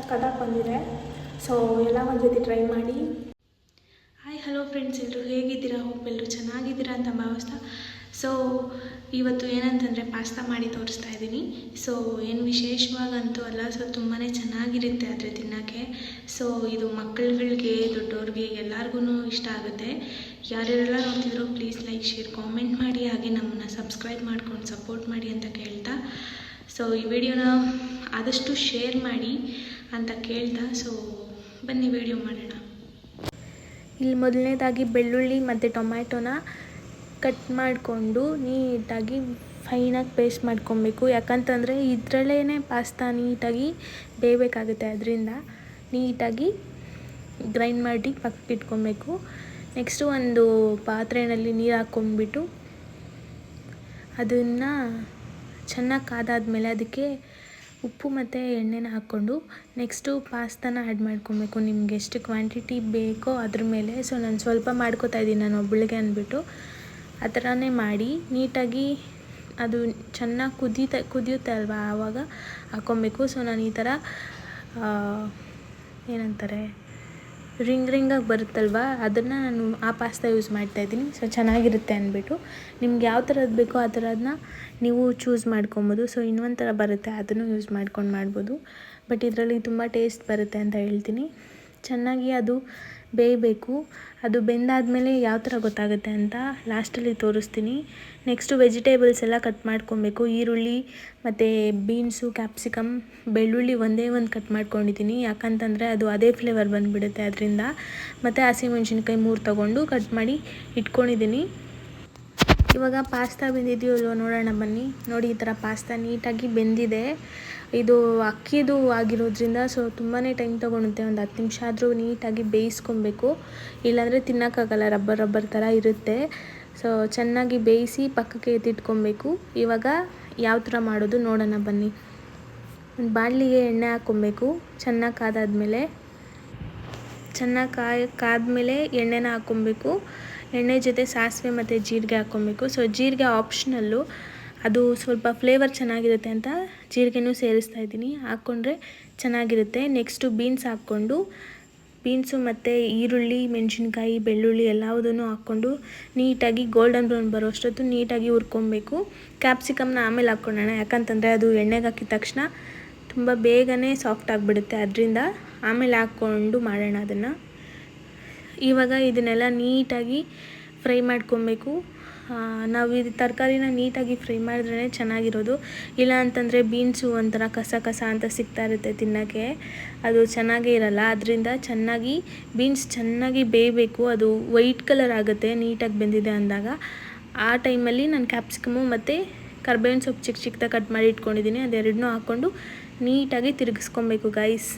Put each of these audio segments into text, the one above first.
ಸಕ್ಕತ್ತಾಗಿ ಬಂದಿದೆ. ಸೊ ಎಲ್ಲ ಒಂದು ಜೊತೆ ಟ್ರೈ ಮಾಡಿ. ಹಾಯ್ ಹಲೋ ಫ್ರೆಂಡ್ಸ್ ಎಲ್ಲರೂ ಹೇಗಿದ್ದೀರಾ? ಎಲ್ಲರೂ ಚೆನ್ನಾಗಿದ್ದೀರಾ ಅಂತ ಭಾವಿಸ್ತಾ. ಸೊ ಇವತ್ತು ಏನಂತಂದರೆ ಪಾಸ್ತಾ ಮಾಡಿ ತೋರಿಸ್ತಾ ಇದ್ದೀನಿ. ಸೊ ಏನು ವಿಶೇಷವಾಗಂತೂ ಅಲ್ಲ. ಸೊ ತುಂಬಾ ಚೆನ್ನಾಗಿರುತ್ತೆ ಆದರೆ ತಿನ್ನೋಕ್ಕೆ. ಸೊ ಇದು ಮಕ್ಕಳುಗಳಿಗೆ ದೊಡ್ಡವ್ರಿಗೆ ಎಲ್ಲರಿಗೂ ಇಷ್ಟ ಆಗುತ್ತೆ. ಯಾರ್ಯಾರೆಲ್ಲ ನೋಡ್ತಿದ್ರು ಪ್ಲೀಸ್ ಲೈಕ್ ಶೇರ್ ಕಾಮೆಂಟ್ ಮಾಡಿ. ಹಾಗೆ ನಮ್ಮನ್ನು ಸಬ್ಸ್ಕ್ರೈಬ್ ಮಾಡ್ಕೊಂಡು ಸಪೋರ್ಟ್ ಮಾಡಿ ಅಂತ ಕೇಳ್ತಾ. ಸೊ ಈ ವಿಡಿಯೋನ ಆದಷ್ಟು ಶೇರ್ ಮಾಡಿ ಅಂತ ಕೇಳ್ತಾ ಸೊ ಬನ್ನಿ ವಿಡಿಯೋ ಮಾಡೋಣ. ಇಲ್ಲಿ ಮೊದಲನೇದಾಗಿ ಬೆಳ್ಳುಳ್ಳಿ ಮತ್ತು ಟೊಮ್ಯಾಟೊನ ಕಟ್ ಮಾಡಿಕೊಂಡು ನೀಟಾಗಿ ಫೈನಾಗಿ ಪೇಸ್ಟ್ ಮಾಡ್ಕೊಬೇಕು. ಯಾಕಂತಂದರೆ ಇದರಲ್ಲೇ ಪಾಸ್ತಾ ನೀಟಾಗಿ ಬೇಯಬೇಕಾಗುತ್ತೆ. ಅದರಿಂದ ನೀಟಾಗಿ ಗ್ರೈಂಡ್ ಮಾಡಿ ಪಕ್ಕಕ್ಕೆ ಇಟ್ಕೊಬೇಕು ನೆಕ್ಸ್ಟು ಒಂದು ಪಾತ್ರೆಯಲ್ಲಿ ನೀರು ಹಾಕ್ಕೊಂಡ್ಬಿಟ್ಟು ಅದನ್ನು ಚೆನ್ನಾಗಿ ಕಾದಾದಮೇಲೆ ಅದಕ್ಕೆ ಉಪ್ಪು ಮತ್ತು ಎಣ್ಣೆನ ಹಾಕ್ಕೊಂಡು ನೆಕ್ಸ್ಟು ಪಾಸ್ತಾನ ಆ್ಯಡ್ ಮಾಡ್ಕೊಬೇಕು. ನಿಮ್ಗೆ ಎಷ್ಟು ಕ್ವಾಂಟಿಟಿ ಬೇಕೋ ಅದ್ರ ಮೇಲೆ. ಸೊ ನಾನು ಸ್ವಲ್ಪ ಮಾಡ್ಕೋತಾ ಇದ್ದೀನಿ ನಾನು ಒಬ್ಬಳಿಗೆ ಅಂದ್ಬಿಟ್ಟು. ಆ ಥರನೇ ಮಾಡಿ ನೀಟಾಗಿ ಅದು ಚೆನ್ನಾಗಿ ಕುದೀತ, ಕುದಿಯುತ್ತೆ ಅಲ್ವಾ ಆವಾಗ ಹಾಕ್ಕೊಬೇಕು ಸೊ ನಾನು ಈ ಥರ ಏನಂತಾರೆ? ರಿಂಗ್ ರಿಂಗಾಗಿ ಬರುತ್ತಲ್ವ? ಅದನ್ನು ನಾನು ಆ ಪಾಸ್ತಾ ಯೂಸ್ ಮಾಡ್ತಾಯಿದ್ದೀನಿ ಸೊ ಚೆನ್ನಾಗಿರುತ್ತೆ ಅಂದ್ಬಿಟ್ಟು. ನಿಮ್ಗೆ ಯಾವ ಥರದ್ದು ಬೇಕೋ ಆ ಥರದನ್ನ ನೀವು ಚೂಸ್ ಮಾಡ್ಕೊಬೋದು. ಸೊ ಇನ್ನೊಂದು ಥರ ಬರುತ್ತೆ. ಅದನ್ನು ಯೂಸ್ ಮಾಡ್ಕೊಂಡು ಮಾಡ್ಬೋದು. ಬಟ್ ಇದರಲ್ಲಿ ತುಂಬ ಟೇಸ್ಟ್ ಬರುತ್ತೆ ಅಂತ ಹೇಳ್ತೀನಿ. ಚೆನ್ನಾಗಿ ಅದು ಬೇಯಬೇಕು. ಅದು ಬೆಂದಾದಮೇಲೆ ಯಾವ ಥರ ಗೊತ್ತಾಗುತ್ತೆ ಅಂತ ಲಾಸ್ಟಲ್ಲಿ ತೋರಿಸ್ತೀನಿ. ನೆಕ್ಸ್ಟು ವೆಜಿಟೇಬಲ್ಸ್ ಎಲ್ಲ ಕಟ್ ಮಾಡ್ಕೊಬೇಕು. ಈರುಳ್ಳಿ ಮತ್ತು ಬೀನ್ಸು ಕ್ಯಾಪ್ಸಿಕಮ್ ಬೆಳ್ಳುಳ್ಳಿ ಒಂದೇ ಒಂದು ಕಟ್ ಮಾಡ್ಕೊಂಡಿದ್ದೀನಿ. ಯಾಕಂತಂದರೆ ಅದು ಅದೇ ಫ್ಲೇವರ್ ಬಂದುಬಿಡುತ್ತೆ ಅದರಿಂದ. ಮತ್ತು ಹಸಿಮೆಣ್ಸಿನ್ಕಾಯಿ ಮೂರು ತಗೊಂಡು ಕಟ್ ಮಾಡಿ ಇಟ್ಕೊಂಡಿದ್ದೀನಿ. ಇವಾಗ ಪಾಸ್ತಾ ಬೆಂದಿದೆಯೋ ಇಲ್ವೋ ನೋಡೋಣ ಬನ್ನಿ. ನೋಡಿ ಈ ಥರ ಪಾಸ್ತಾ ನೀಟಾಗಿ ಬೆಂದಿದೆ. ಇದು ಅಕ್ಕಿದು ಆಗಿರೋದ್ರಿಂದ ಸೊ ತುಂಬಾ ಟೈಮ್ ತೊಗೊಳುತ್ತೆ. ಒಂದು ಹತ್ತು ನಿಮಿಷ ಆದರೂ ನೀಟಾಗಿ ಬೇಯಿಸ್ಕೊಬೇಕು. ಇಲ್ಲಾಂದರೆ ತಿನ್ನೋಕ್ಕಾಗಲ್ಲ. ರಬ್ಬರ್ ರಬ್ಬರ್ ಥರ ಇರುತ್ತೆ. ಸೊ ಚೆನ್ನಾಗಿ ಬೇಯಿಸಿ ಪಕ್ಕಕ್ಕೆ ಎತ್ತಿಟ್ಕೊಬೇಕು. ಇವಾಗ ಯಾವ ಥರ ಮಾಡೋದು ನೋಡೋಣ ಬನ್ನಿ. ಒಂದು ಬಾಣಲಿಗೆ ಎಣ್ಣೆ ಹಾಕ್ಕೊಬೇಕು. ಚೆನ್ನಾಗಿ ಕಾದಾದಮೇಲೆ. ಚೆನ್ನಾಗಿ ಕಾಯಿ, ಕಾದ್ಮೇಲೆ ಎಣ್ಣೆನ ಹಾಕ್ಕೊಬೇಕು. ಎಣ್ಣೆ ಜೊತೆ ಸಾಸಿವೆ ಮತ್ತು ಜೀರಿಗೆ ಹಾಕ್ಕೊಬೇಕು. ಸೊ ಜೀರಿಗೆ ಆಪ್ಷನಲ್ಲು ಅದು ಸ್ವಲ್ಪ ಫ್ಲೇವರ್ ಚೆನ್ನಾಗಿರುತ್ತೆ ಅಂತ ಜೀರಿಗೆನೂ ಸೇರಿಸ್ತಾ ಇದ್ದೀನಿ. ಹಾಕ್ಕೊಂಡ್ರೆ ಚೆನ್ನಾಗಿರುತ್ತೆ. ನೆಕ್ಸ್ಟು ಬೀನ್ಸ್ ಹಾಕ್ಕೊಂಡು ಬೀನ್ಸು ಮತ್ತು ಈರುಳ್ಳಿ, ಮೆಣಸಿನ್ಕಾಯಿ, ಬೆಳ್ಳುಳ್ಳಿ ಎಲ್ಲವುದನ್ನು ಹಾಕ್ಕೊಂಡು ನೀಟಾಗಿ ಗೋಲ್ಡನ್ ಬ್ರೌನ್ ಬರೋಷ್ಟೊತ್ತು ನೀಟಾಗಿ ಹುರ್ಕೊಬೇಕು. ಕ್ಯಾಪ್ಸಿಕಮ್ನ ಆಮೇಲೆ ಹಾಕ್ಕೊಳ್ಳೋಣ. ಯಾಕಂತಂದರೆ ಅದು ಎಣ್ಣೆಗೆ ಹಾಕಿದ ತಕ್ಷಣ ತುಂಬ ಬೇಗನೆ ಸಾಫ್ಟ್ ಆಗಿಬಿಡುತ್ತೆ. ಅದರಿಂದ ಆಮೇಲೆ ಹಾಕ್ಕೊಂಡು ಮಾಡೋಣ ಅದನ್ನು. ಇವಾಗ ಇದನ್ನೆಲ್ಲ ನೀಟಾಗಿ ಫ್ರೈ ಮಾಡ್ಕೊಬೇಕು. ನಾವು ಇದು ತರಕಾರಿನ ನೀಟಾಗಿ ಫ್ರೈ ಮಾಡಿದ್ರೇ ಚೆನ್ನಾಗಿರೋದು. ಇಲ್ಲ ಅಂತಂದರೆ ಬೀನ್ಸು ಒಂಥರ ಕಸ ಕಸ ಅಂತ ಸಿಗ್ತಾ ಇರುತ್ತೆ ತಿನ್ನೋಕ್ಕೆ. ಅದು ಚೆನ್ನಾಗೇ ಇರಲ್ಲ. ಅದರಿಂದ ಚೆನ್ನಾಗಿ ಬೀನ್ಸ್ ಚೆನ್ನಾಗಿ ಬೇಯಬೇಕು. ಅದು ವೈಟ್ ಕಲರ್ ಆಗುತ್ತೆ, ನೀಟಾಗಿ ಬೆಂದಿದೆ ಅಂದಾಗ. ಆ ಟೈಮಲ್ಲಿ ನಾನು ಕ್ಯಾಪ್ಸಿಕಮು ಮತ್ತು ಕರ್ಬೇವಿನ ಸೊಪ್ಪು ಚಿಕ್ಕ ಚಿಕ್ಕದ ಕಟ್ ಮಾಡಿ ಇಟ್ಕೊಂಡಿದ್ದೀನಿ. ಅದೆರಡನ್ನೂ ಹಾಕ್ಕೊಂಡು ನೀಟಾಗಿ ತಿರುಗಿಸ್ಕೊಬೇಕು ಗೈಸ್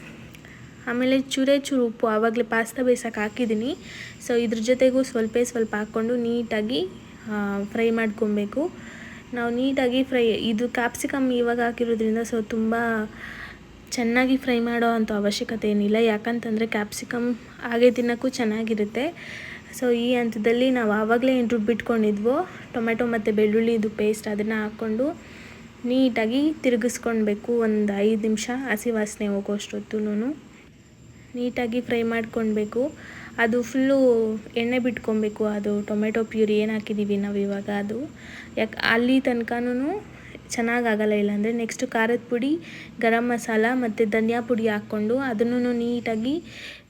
ಆಮೇಲೆ ಚೂರೇ ಚೂರು ಉಪ್ಪು. ಆವಾಗಲೇ ಪಾಸ್ತಾ ಬೇಯಿಸೋಕೆ ಹಾಕಿದ್ದೀನಿ. ಸೊ ಇದ್ರ ಜೊತೆಗೂ ಸ್ವಲ್ಪ ಸ್ವಲ್ಪ ಹಾಕ್ಕೊಂಡು ನೀಟಾಗಿ ಫ್ರೈ ಮಾಡ್ಕೊಬೇಕು. ನಾವು ನೀಟಾಗಿ ಫ್ರೈ, ಇದು ಕ್ಯಾಪ್ಸಿಕಮ್ ಇವಾಗ ಹಾಕಿರೋದ್ರಿಂದ ಸೊ ತುಂಬ ಚೆನ್ನಾಗಿ ಫ್ರೈ ಮಾಡೋ ಅಂಥ ಅವಶ್ಯಕತೆ ಏನಿಲ್ಲ. ಯಾಕಂತಂದರೆ ಕ್ಯಾಪ್ಸಿಕಮ್ ಹಾಗೆ ತಿನ್ನೋಕ್ಕೂ ಚೆನ್ನಾಗಿರುತ್ತೆ. ಸೊ ಈ ಹಂತದಲ್ಲಿ ನಾವು ಆವಾಗಲೇ ಏನು ರುಬ್ಬಿಟ್ಕೊಂಡಿದ್ವೋ ಟೊಮೆಟೊ ಮತ್ತು ಬೆಳ್ಳುಳ್ಳಿದು ಪೇಸ್ಟ್ ಅದನ್ನು ಹಾಕ್ಕೊಂಡು ನೀಟಾಗಿ ತಿರುಗಿಸ್ಕೊಳ್ಬೇಕು ಒಂದು ಐದು ನಿಮಿಷ ಹಸಿ ವಾಸನೆ ಹೋಗೋಷ್ಟೊತ್ತು ನೀಟಾಗಿ ಫ್ರೈ ಮಾಡ್ಕೊಳ್ಬೇಕು ಅದು ಫುಲ್ಲು ಎಣ್ಣೆ ಬಿಟ್ಕೊಬೇಕು, ಅದು ಟೊಮೆಟೊ ಪ್ಯೂರಿ ಏನು ಹಾಕಿದ್ದೀವಿ ನಾವು ಇವಾಗ ಅದು. ಯಾಕೆ ಅಲ್ಲಿ ತನಕನೂ ಚೆನ್ನಾಗಾಗಲ್ಲ ಇಲ್ಲಾಂದರೆ ನೆಕ್ಸ್ಟು ಖಾರದ ಪುಡಿ, ಗರಂ ಮಸಾಲ ಮತ್ತು ಧನಿಯಾ ಪುಡಿ ಹಾಕ್ಕೊಂಡು ಅದನ್ನು ನೀಟಾಗಿ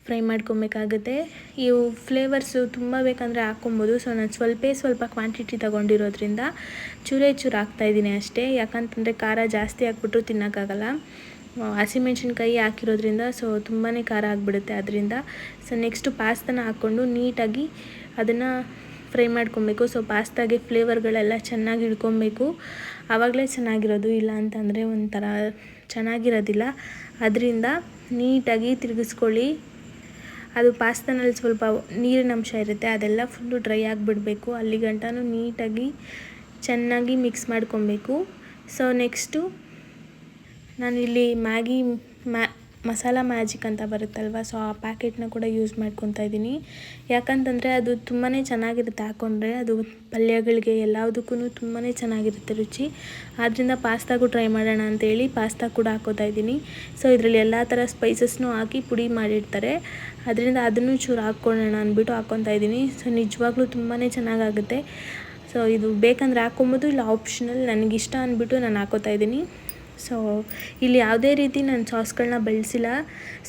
ಫ್ರೈ ಮಾಡ್ಕೊಬೇಕಾಗುತ್ತೆ. ಇವು ಫ್ಲೇವರ್ಸು ತುಂಬ ಬೇಕಂದರೆ ಹಾಕ್ಕೊಬೋದು. ಸೊ ನಾನು ಸ್ವಲ್ಪ ಸ್ವಲ್ಪ ಕ್ವಾಂಟಿಟಿ ತೊಗೊಂಡಿರೋದ್ರಿಂದ ಚೂರೇ ಚೂರು ಹಾಕ್ತಾಯಿದ್ದೀನಿ ಅಷ್ಟೇ. ಯಾಕಂತಂದರೆ ಖಾರ ಜಾಸ್ತಿ ಹಾಕ್ಬಿಟ್ರು ತಿನ್ನೋಕ್ಕಾಗಲ್ಲ. ಹಸಿಮೆಣ್ಸಿನ್ಕಾಯಿ ಹಾಕಿರೋದ್ರಿಂದ ಸೊ ತುಂಬಾ ಖಾರ ಆಗಿಬಿಡುತ್ತೆ ಅದರಿಂದ. ಸೊ ನೆಕ್ಸ್ಟು ಪಾಸ್ತಾನ ಹಾಕ್ಕೊಂಡು ನೀಟಾಗಿ ಅದನ್ನು ಫ್ರೈ ಮಾಡ್ಕೊಬೇಕು. ಸೊ ಪಾಸ್ತಾಗೆ ಫ್ಲೇವರ್ಗಳೆಲ್ಲ ಚೆನ್ನಾಗಿ ಹಿಡ್ಕೊಬೇಕು ಆವಾಗಲೇ ಚೆನ್ನಾಗಿರೋದು ಇಲ್ಲ ಅಂತಂದರೆ ಒಂಥರ ಚೆನ್ನಾಗಿರೋದಿಲ್ಲ. ಅದರಿಂದ ನೀಟಾಗಿ ತಿರುಗಿಸ್ಕೊಳ್ಳಿ. ಅದು ಪಾಸ್ತಾನಲ್ಲಿ ಸ್ವಲ್ಪ ನೀರಿನ ಅಂಶ ಇರುತ್ತೆ, ಅದೆಲ್ಲ ಫುಲ್ಲು ಡ್ರೈ ಆಗಿಬಿಡಬೇಕು. ಅಲ್ಲಿ ಗಂಟನೂ ನೀಟಾಗಿ ಚೆನ್ನಾಗಿ ಮಿಕ್ಸ್ ಮಾಡ್ಕೊಬೇಕು. ಸೊ ನೆಕ್ಸ್ಟು ನಾನಿಲ್ಲಿ ಮ್ಯಾಗಿ, ಮ್ಯಾ, ಮಸಾಲ ಮ್ಯಾಜಿಕ್ ಅಂತ ಬರುತ್ತಲ್ವ, ಸೊ ಆ ಪ್ಯಾಕೆಟ್ನ ಕೂಡ ಯೂಸ್ ಮಾಡ್ಕೊತಾ ಇದ್ದೀನಿ. ಯಾಕಂತಂದರೆ ಅದು ತುಂಬಾ ಚೆನ್ನಾಗಿರುತ್ತೆ ಹಾಕ್ಕೊಂಡ್ರೆ ಅದು ಪಲ್ಯಗಳಿಗೆ ಎಲ್ಲದಕ್ಕೂ ತುಂಬಾ ಚೆನ್ನಾಗಿರುತ್ತೆ ರುಚಿ. ಆದ್ದರಿಂದ ಪಾಸ್ತಾಗೂ ಟ್ರೈ ಮಾಡೋಣ ಅಂತೇಳಿ ಪಾಸ್ತಾ ಕೂಡ ಹಾಕೋತಾ ಇದ್ದೀನಿ. ಸೊ ಇದರಲ್ಲಿ ಎಲ್ಲ ಥರ ಸ್ಪೈಸಸ್ನೂ ಹಾಕಿ ಪುಡಿ ಮಾಡಿರ್ತಾರೆ ಅದರಿಂದ ಅದನ್ನು ಚೂರು ಹಾಕ್ಕೊಳ್ಳೋಣ ಅಂದ್ಬಿಟ್ಟು ಹಾಕ್ಕೊತಾ ಇದ್ದೀನಿ. ಸೊ ನಿಜವಾಗ್ಲೂ ತುಂಬಾ ಚೆನ್ನಾಗಾಗುತ್ತೆ. ಸೊ ಇದು ಬೇಕಂದರೆ ಹಾಕ್ಕೊಬೋದು, ಇಲ್ಲ ಆಪ್ಷನಲ್ ನನಗಿಷ್ಟ ಅಂದ್ಬಿಟ್ಟು ನಾನು ಹಾಕೋತಾ ಇದ್ದೀನಿ. ಸೊ ಇಲ್ಲಿ ಯಾವುದೇ ರೀತಿ ನಾನು ಸಾಸ್ಗಳನ್ನ ಬಳಸಿಲ್ಲ.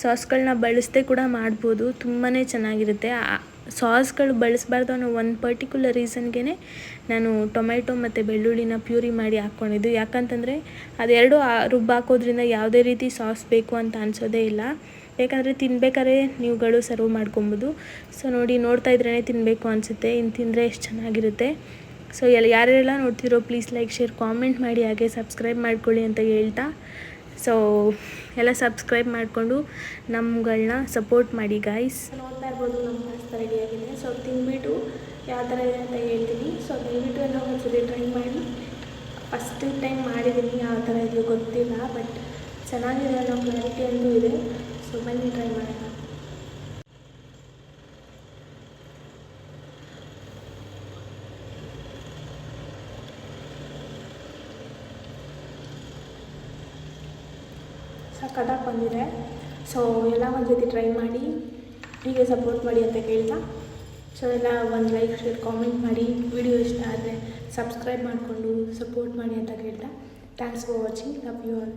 ಸಾಸ್ಗಳನ್ನ ಬಳಸದೆ ಕೂಡ ಮಾಡ್ಬೋದು. ತುಂಬಾ ಚೆನ್ನಾಗಿರುತ್ತೆ. ಸಾಸ್ಗಳು ಬಳಸಬಾರ್ದು ಅನ್ನೋ ಒಂದು ಪರ್ಟಿಕ್ಯುಲರ್ ರೀಸನ್ಗೆ ನಾನು ಟೊಮೆಟೊ ಮತ್ತು ಬೆಳ್ಳುಳ್ಳಿನ ಪ್ಯೂರಿ ಮಾಡಿ ಹಾಕ್ಕೊಂಡಿದ್ದು. ಯಾಕಂತಂದರೆ ಅದೆರಡು ರುಬ್ಬ ಹಾಕೋದ್ರಿಂದ ಯಾವುದೇ ರೀತಿ ಸಾಸ್ ಬೇಕು ಅಂತ ಅನಿಸೋದೇ ಇಲ್ಲ. ಯಾಕಂದರೆ ತಿನ್ಬೇಕಾದ್ರೆ ನೀವುಗಳು ಸರ್ವ್ ಮಾಡ್ಕೊಬೋದು. ಸೊ ನೋಡಿ, ನೋಡ್ತಾ ಇದ್ರೇ ತಿನ್ನಬೇಕು ಅನಿಸುತ್ತೆ. ಇನ್ನು ತಿಂದರೆ ಎಷ್ಟು ಚೆನ್ನಾಗಿರುತ್ತೆ. ಸೊ ಎಲ್ಲ ಯಾರೆಲ್ಲ ನೋಡ್ತಿರೋ ಪ್ಲೀಸ್ ಲೈಕ್ ಶೇರ್ ಕಾಮೆಂಟ್ ಮಾಡಿ, ಹಾಗೆ ಸಬ್ಸ್ಕ್ರೈಬ್ ಮಾಡ್ಕೊಳ್ಳಿ ಅಂತ ಹೇಳ್ತಾ. ಸೊ ಎಲ್ಲ ಸಬ್ಸ್ಕ್ರೈಬ್ ಮಾಡಿಕೊಂಡು ನಮ್ಗಳನ್ನ ಸಪೋರ್ಟ್ ಮಾಡಿ ಗಾಯ್ಸ್ ನೋಡ್ತಾ ಇರ್ಬೋದು, ನಮ್ಮ ಪಾಸ್ತಾ ರೆಡಿಯಾಗಿದೆ ಸೊ ತಿಂದ್ಬಿಟ್ಟು ಯಾವ ಥರ ಇದೆ ಅಂತ ಹೇಳ್ತೀನಿ. ಸೊ ದಯವಿಟ್ಟು ಎಲ್ಲ ಒಂದ್ಸತಿ ಟ್ರೈ ಮಾಡಿ. ಫಸ್ಟ್ ಟೈಮ್ ಮಾಡಿದ್ದೀನಿ ಯಾವ ಥರ ಇದೆಯೋ ಗೊತ್ತಿಲ್ಲ ಬಟ್ ಚೆನ್ನಾಗಿದೆ ಅನ್ನೋ ಕ್ಲಾರಿಟಿ ಅಂತೂ ಇದೆ. ಸೊ ಬನ್ನಿ ಟ್ರೈ ಮಾಡೋಣ. ಸಖತ್ತಾಗಿ ಬಂದಿದೆ. ಸೊ ಎಲ್ಲ ಒಂದು ಜೊತೆ ಟ್ರೈ ಮಾಡಿ, ಹೀಗೆ ಸಪೋರ್ಟ್ ಮಾಡಿ ಅಂತ ಕೇಳ್ತಾ. ಸೊ ಎಲ್ಲ ಒಂದು ಲೈಕ್ ಶೇರ್ ಕಾಮೆಂಟ್ ಮಾಡಿ. ವಿಡಿಯೋ ಇಷ್ಟ ಆದರೆ ಸಬ್ಸ್ಕ್ರೈಬ್ ಮಾಡಿಕೊಂಡು ಸಪೋರ್ಟ್ ಮಾಡಿ ಅಂತ ಕೇಳ್ತಾ. Thanks for watching love you all